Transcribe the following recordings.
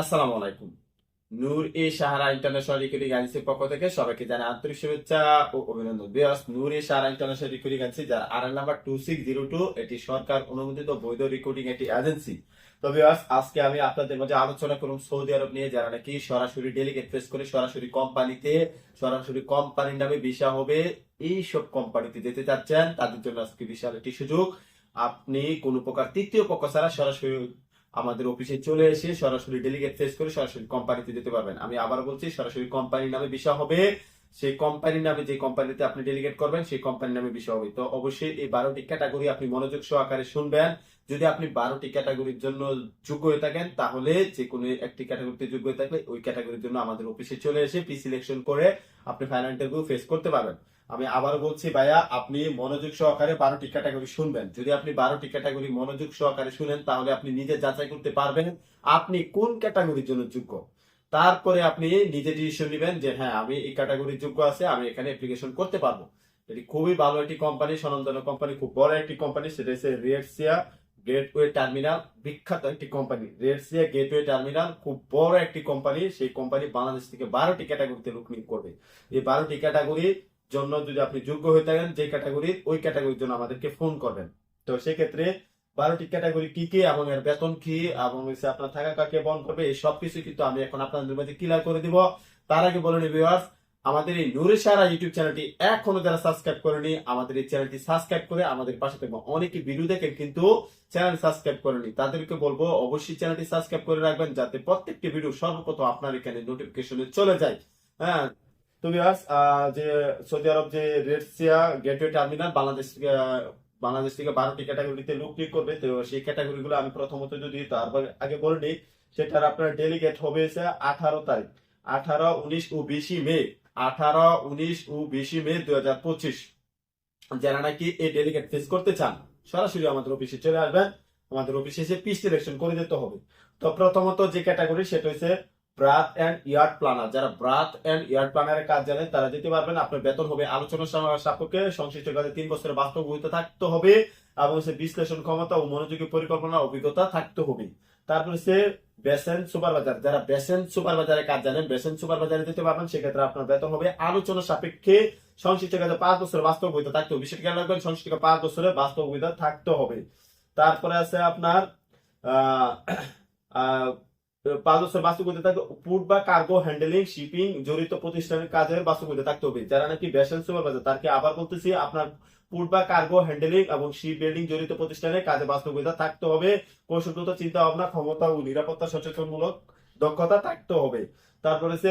আসসালামু আলাইকুম। নূর এ Sahara international recruiting এজেন্সির পক্ষ থেকে সবাইকে জানাই আন্তরিক শুভেচ্ছা ও অভিনন্দন। বিয়াস Noor e Sahara international recruiting agency, যার R number two six zero two এটি সরকার অনুমোদিত বৈধ রিক্রুটিং একটি এজেন্সি। তো বিয়াস আজকে আমি আপনাদের মাঝে আলোচনা করব সৌদি আরব নিয়ে, যারা নাকি সরাসরি ডেলিগেট ফেস করে সরাসরি কোম্পানিতে সরাসরি কোম্পানির নামে ভিসা হবে এই সব কোম্পানিতে যেতে চাচ্ছেন, তাদের জন্য আজকে বিশাল একটি সুযোগ। আপনি কোনো প্রকার তৃতীয় পক্ষ ছাড়া সরাসরি আমাদের অফিসে চলে এসে সরাসরি ডেলিগেট ফেস করে সরাসরি কোম্পানিতে যেতে পারবেন। আমি আবার বলছি, সরাসরি কোম্পানির নামে বিষয় হবে, সেই কোম্পানির নামে যে কোম্পানিতে আপনি ডেলিগেট করবেন, সেই কোম্পানির নামে বিষয় হবে। তো অবশ্যই এই বারোটি ক্যাটাগরি আপনি মনোযোগ সহকারে শুনবেন। যদি আপনি বারোটি ক্যাটাগরির জন্য যোগ্য হয়ে থাকেন, তাহলে যে কোনো একটি ক্যাটাগরিতে যোগ্য হয়ে থাকলে ওই ক্যাটাগরির জন্য আমাদের অফিসে চলে এসে পি সিলেকশন করে আপনি ফাইনাল ইন্টারভিউ ফেস করতে পারবেন। আমি আবার বলছি, ভাইয়া, আপনি মনোযোগ সহকারে বারোটি ক্যাটাগরি শুনবেন। যদি আপনি বারোটি ক্যাটাগরি মনোযোগ সহকারে শুনেন, তাহলে আপনি নিজে যাচাই করতে পারবেন আপনি কোন ক্যাটাগরির জন্য যোগ্য। তারপরে আপনি নিজে ডিসিশন নেবেন যে হ্যাঁ আমি এই ক্যাটাগরির যোগ্য আছে, আমি এখানে অ্যাপ্লিকেশন করতে পারব। এটি খুবই ভালো একটি কোম্পানি স্বনামধন্য কোম্পানি খুব বড় একটি কোম্পানি সেটা হচ্ছে রেডসিয়া গেটওয়ে টার্মিনাল বিখ্যাত একটি কোম্পানি রেডসিয়া গেটওয়ে টার্মিনাল খুব বড় একটি কোম্পানি সেই কোম্পানি বাংলাদেশ থেকে বারোটি ক্যাটাগরিতে লোক করবে। এই বারোটি ক্যাটাগরির জন্য যদি আপনি যোগ্য হয়ে থাকেন, যে ক্যাটাগরির ওই ক্যাটাগরির জন্য আমাদেরকে ফোন করবেন। তো সেক্ষেত্রে বারোটি ক্যাটাগরি কি কি এবং এর বেতন কি এবং আপনার থাকা কাকে বন্ধ করবে, এই সবকিছু কিন্তু আমি এখন আপনাদের মাঝে ক্লিয়ার করে দিব। তার আগে বলে নিবি আমাদের এই নুরে সারা ইউটিউব চ্যানেলটি এখনও যারা সাবস্ক্রাইব করেনি, আমাদের এই চ্যানেলটি সাবস্ক্রাইব করে আমাদের পাশে থাকব। অনেকে ভিডিও দেখেন কিন্তু চ্যানেল সাবস্ক্রাইব করেনি। তাদেরকে বলব অবশ্যই চ্যানেলটি সাবস্ক্রাইব করে রাখবেন যাতে প্রত্যেকটি ভিডিও সর্বপ্রথম আপনার এখানে নোটিফিকেশনে চলে যায়। হ্যাঁ তো ভিউয়ার্স যে সৌদি আরব যে red red sea gateway terminal Bangladesh Bangladesh থেকে বারোটি ক্যাটাগরিতে লোক নিয়োগ করবে। তো সেই ক্যাটাগরি গুলো আমি প্রথমত যদি তারপর আগে বলে নিই, সেটার আপনার ডেলিগেট হবে আঠারো তারিখ। আঠারো, উনিশ ও বিশি মে। আঠারো, উনিশ ও বিশি মে দুই হাজার পঁচিশ। যারা নাকি এই ডেলিগেট ফেস করতে চান, সরাসরি আমাদের অফিসে চলে আসবেন। আমাদের অফিসে এসে পিস সিলেকশন করে দিতে হবে। তো প্রথমত যে ক্যাটাগরি সেটা হচ্ছে ব্রাথ এন্ড ইয়ার্ড প্ল্যানার যারা ব্রাথ এন্ড ইয়ার্ড প্ল্যানারের কাজ জানেন, তারা যেতে পারবেন। আপনার বেতন হবে আলোচনা সাপেক্ষে সংশ্লিষ্ট কাজে তিন বছরের বাস্তব থাকতে হবে এবং সে বিশ্লেষণ ক্ষমতা ও মনোযোগী পরিকল্পনা অভিজ্ঞতা থাকতে হবে। তারপরে সে বেসেন সুপারবাজার। যারা বেসেন সুপারবাজারের কাজ জানেন বেসেন সুপারবাজারে যেতে পারবেন, সেক্ষেত্রে আপনার বেতন হবে আলোচনা সাপেক্ষে সংশ্লিষ্ট কাজে পাঁচ বছরের বাস্তব থাকতে হবে। বিশেষ খেয়াল রাখবেন, সংশ্লিষ্ট পাঁচ বছরের বাস্তব থাকতে হবে। তারপরে আছে আপনার পাঁচ বছর বাস্তবতা থাকবে বা কার্গো হ্যান্ডেলিং, শিপিং, জড়িত প্রতিষ্ঠানের কাজের বাস্তবতা থাকতে হবে। যারা নাকি বেসন সুপারভাইজার তাকে আবার বলতেছি, আপনার ফুড বা কার্গো হ্যান্ডেলিং এবং শিপ বিল্ডিং জড়িত প্রতিষ্ঠানে কাজে বাস্তবতা থাকতে হবে। কৌশলগত চিন্তা ভাবনা, ক্ষমতা ও নিরাপত্তা সচেতনমূলক দক্ষতা থাকতে হবে। তারপরে সে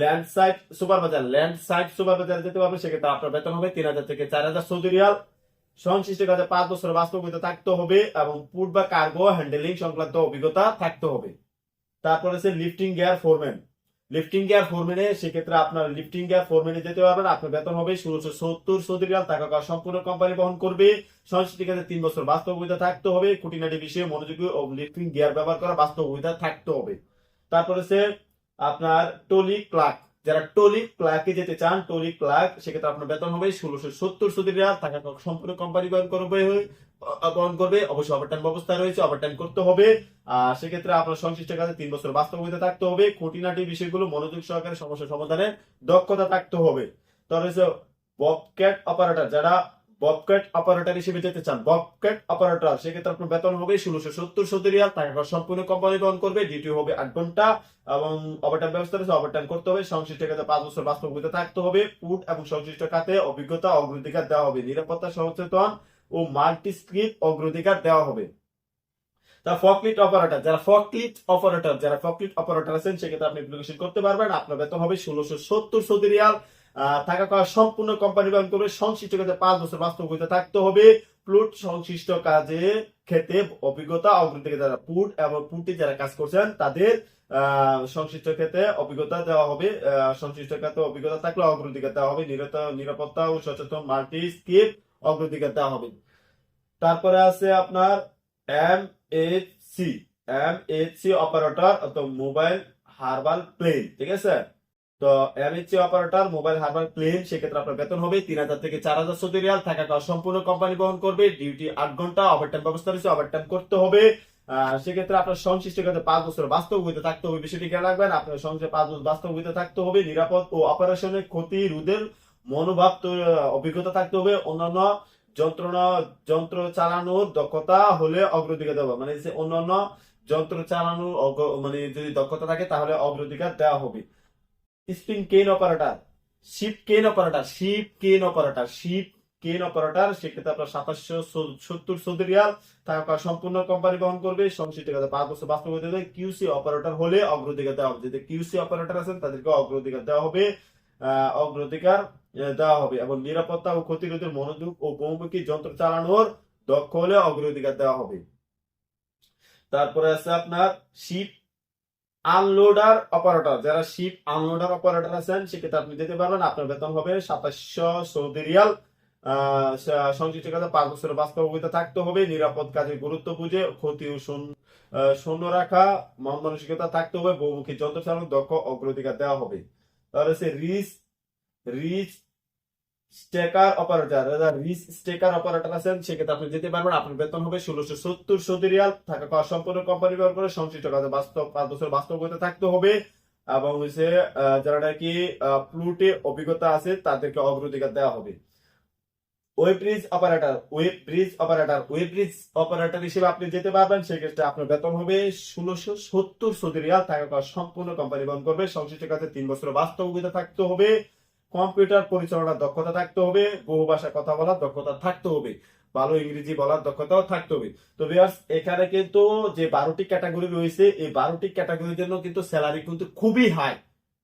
land site supervisor land site supervisor যেতে পারবে সেক্ষেত্রে আপনার বেতন হবে তিন হাজার থেকে চার হাজার সৌদি রিয়াল। সংশ্লিষ্ট কাজে পাঁচ বছর বাস্তবতা থাকতে হবে এবং ফুড বা কার্গো হ্যান্ডেলিং সংক্রান্ত অভিজ্ঞতা থাকতে হবে। তারপরে আছে lifting gear foreman lifting gear ফোরম্যানে সেক্ষেত্রে আপনার লিফটিং গিয়ার ফোরম্যানে যেতে পারবেন, আপনার বেতন হবে ষোলোশো সত্তর সৌদি রিয়াল টাকা সম্পূর্ণ কোম্পানি বহন করবে। সংশ্লিষ্ট কাজে তিন বছর বাস্তব থাকতে হবে, খুঁটিনাটি বিষয়ে মনোযোগী ও লিফটিং গিয়ার ব্যবহার করা বাস্তব থাকতে হবে। তারপরে সে আপনার টলি ক্লার্ক যারা টলি ক্লার্কে যেতে চান টলি ক্লার্ক সেক্ষেত্রে আপনার বেতন হবে ষোলোশো সত্তর সৌদি রিয়াল টাকা সম্পূর্ণ কোম্পানি বহন করবে বহন করবে। অবশ্যই ওভারটাইম ব্যবস্থা রয়েছে ওভারটাইম করতে হবে। সেক্ষেত্রে আপনার সংশ্লিষ্ট কাজে তিন বছর বাস্তবতা থাকতে হবে। খুঁটিনাটি বিষয়গুলো মনোযোগ সহকারে সমস্যা সমাধানে দক্ষতা থাকতে হবে। তাহলে হচ্ছে ববক্যাট অপারেটর, যারা ববক্যাট অপারেটর হিসেবে যেতে চান, ববক্যাট অপারেটর, সেক্ষেত্রে আপনার বেতন হবে ষোলোশো সত্তর সত্তর রিয়াল টাকা সম্পূর্ণ কোম্পানি বহন করবে ডিউটি হবে আট ঘণ্টা, এবং ওভারটাইম ব্যবস্থা রয়েছে ওভারটাইম করতে হবে, সংশ্লিষ্ট কাজে পাঁচ বছর বাস্তবতা থাকতে হবে ফুড এবং সংশ্লিষ্ট খাতে অভিজ্ঞতা, অগ্রাধিকার দেওয়া হবে, নিরাপত্তা সচেতন ও মাল্টি স্ক্রিপ অগ্রাধিকার দেওয়া হবে। ফকলিট অপারেটর যারা ফকলিট অপারেটর যারা ফকলিট অপারেটর আছেন, সেক্ষেত্রে আপনি অ্যাপ্লিকেশন করতে পারবেন। আপনার বেতন হবে ষোলোশো সত্তর সৌদি রিয়াল। টাকা করা সম্পূর্ণ কোম্পানি ব্যবহার করবে। সংশ্লিষ্ট কাজে পাঁচ বছর বাস্তব অভিজ্ঞতা থাকতে হবে। প্লুট সংশ্লিষ্ট কাজে ক্ষেত্রে অভিজ্ঞতা, অগ্রগতি যারা পুট এবং পুটে যারা কাজ করছেন, তাদের সংশ্লিষ্ট ক্ষেত্রে অভিজ্ঞতা দেওয়া হবে। সংশ্লিষ্ট ক্ষেত্রে অভিজ্ঞতা থাকলে অগ্রাধিকার দেওয়া হবে। নিরাপত্তা ও সচেতন মাল্টি স্কিপ অগ্রাধিকার দেওয়া হবে। তারপরে আছে আপনার M H C M H C operator অথবা মোবাইল হারবাল প্লেন ঠিক আছে? তো M H C operator mobile harbour plane সেক্ষেত্রে আপনার বেতন হবে তিন হাজার থেকে চার হাজার সৌদি রিয়াল। থাকা সম্পূর্ণ কোম্পানি বহন করবে ডিউটি আট ঘণ্টা ওভারটাইম ব্যবস্থা রয়েছে ওভারটাইম করতে হবে। সেক্ষেত্রে আপনার সংশ্লিষ্ট কাজে পাঁচ বছর বাস্তব হইতে থাকতে হবে, বিষয়টি খেয়াল রাখবেন। আপনার সংসারে পাঁচ বছর বাস্তব হইতে থাকতে হবে, নিরাপদ ও অপারেশনের ক্ষতি রোধের মনোভাব অভিজ্ঞতা থাকতে হবে। অন্যান্য যন্ত্রণা, যন্ত্র চালানোর দক্ষতা হলে অগ্রাধিকার দেওয়া মানে যে অন্যান্য যন্ত্র চালানোর মানে যদি দক্ষতা থাকে, তাহলে অগ্রাধিকার দেওয়া হবে। Spin crane operator ship crane operator ship crane operator ship crane operator সেক্ষেত্রে আপনার সাতাশশো সত্তর সৌদি রিয়াল সম্পূর্ণ কোম্পানি বহন করবে। সংশ্লিষ্ট কাজে পাঁচ বছর বাস্তব হতে কিউসি অপারেটর হলে অগ্রাধিকার দেওয়া হবে। যদি কিউসি অপারেটর আছেন, তাদেরকে অগ্রাধিকার দেওয়া হবে। অগ্রাধিকার দেওয়া হবে এবং নিরাপত্তা ও ক্ষতিরোধের মনোযোগ ও বহুমুখী যন্ত্র চালানোর দক্ষ হলে অগ্রাধিকার দেওয়া হবে। তারপরে আছে আপনার শিপ আনলোডার অপারেটর যারা শিপ আনলোডার অপারেটর আছেন, সেক্ষেত্রে আপনি দিতে পারবেন। আপনার বেতন হবে সাতাশশো সৌদি রিয়াল। সংশ্লিষ্ট কাজে পাঁচ বছরের থাকতে হবে। নিরাপদ কাজের গুরুত্ব বুঝে ক্ষতি ও শূন্য রাখা, মন মানসিকতা থাকতে হবে। বহুমুখী যন্ত্র চালক দক্ষ অগ্রাধিকার দেওয়া হবে। তাহলে সে রিস রিচ স্টেকার অপারেটর, যারা রিচ স্টেকার অপারেটর আছেন, সেক্ষেত্রে আপনি যেতে পারবেন, আপনার বেতন হবে ষোলোশো সত্তর সৌদি রিয়াল, থাকা খাওয়া সম্পূর্ণ কোম্পানি ব্যবহার করে সংশ্লিষ্ট কাজে বাস্তব পাঁচ বছর বাস্তব হতে থাকতে হবে। এবং হচ্ছে যারা নাকি প্লুটে অভিজ্ঞতা আছে, তাদেরকে অগ্রাধিকার দেওয়া হবে। Weighbridge operator weighbridge operator weighbridge operator হিসেবে আপনি যেতে পারবেন, সেক্ষেত্রে আপনার বেতন হবে ষোলোশো সত্তর সৌদি রিয়াল, থাকা সম্পূর্ণ কোম্পানি বহন করবে, সংশ্লিষ্ট কাজে তিন বছর বাস্তব থাকতে হবে। কম্পিউটার পরিচালনার দক্ষতা থাকতে হবে, বহু ভাষায় কথা বলার দক্ষতা থাকতে হবে, ভালো ইংরেজি বলার দক্ষতাও থাকতে হবে। তো ভিউয়ার্স এখানে কিন্তু যে বারোটি ক্যাটাগরি রয়েছে, এই বারোটি ক্যাটাগরির জন্য কিন্তু স্যালারি কিন্তু খুবই হাই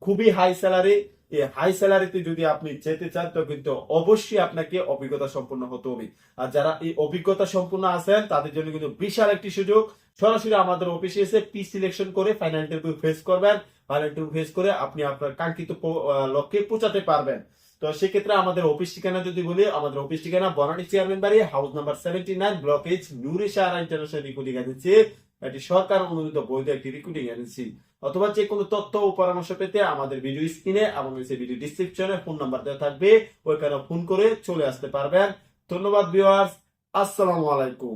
খুবই হাই স্যালারি এই হাই স্যালারিতে যদি আপনি যেতে চান, তো কিন্তু অবশ্যই আপনাকে অভিজ্ঞতা সম্পন্ন হতে হবে। আর যারা এই অভিজ্ঞতা সম্পন্ন আছেন, তাদের জন্য কিন্তু বিশাল একটি সুযোগ। সরাসরি আমাদের অফিসে এসে পি সিলেকশন করে ফাইনাল ইন্টারভিউ ফেস করবেন। ইন্টারভিউ ফেস করে আপনি আপনার কাঙ্ক্ষিত লক্ষ্যে পৌঁছাতে পারবেন। তো সেক্ষেত্রে আমাদের অফিস ঠিকানা যদি বলি, আমাদের অফিস ঠিকানা বনানী চেয়ারম্যান বাড়ি house number seventy nine block H Noori Sahara international recruiting agency এটি সরকার অনুমোদিত বৈধ একটি রিক্রুটিং এজেন্সি অথবা যে কোনো তথ্য ও পরামর্শ পেতে আমাদের ভিডিও স্ক্রিনে এবং নিচে ভিডিও ডিসক্রিপশনে ফোন নাম্বার দেওয়া থাকবে। ওইখানে ফোন করে চলে আসতে পারবেন। ধন্যবাদ ভিউয়ার্স আসসালামু আলাইকুম।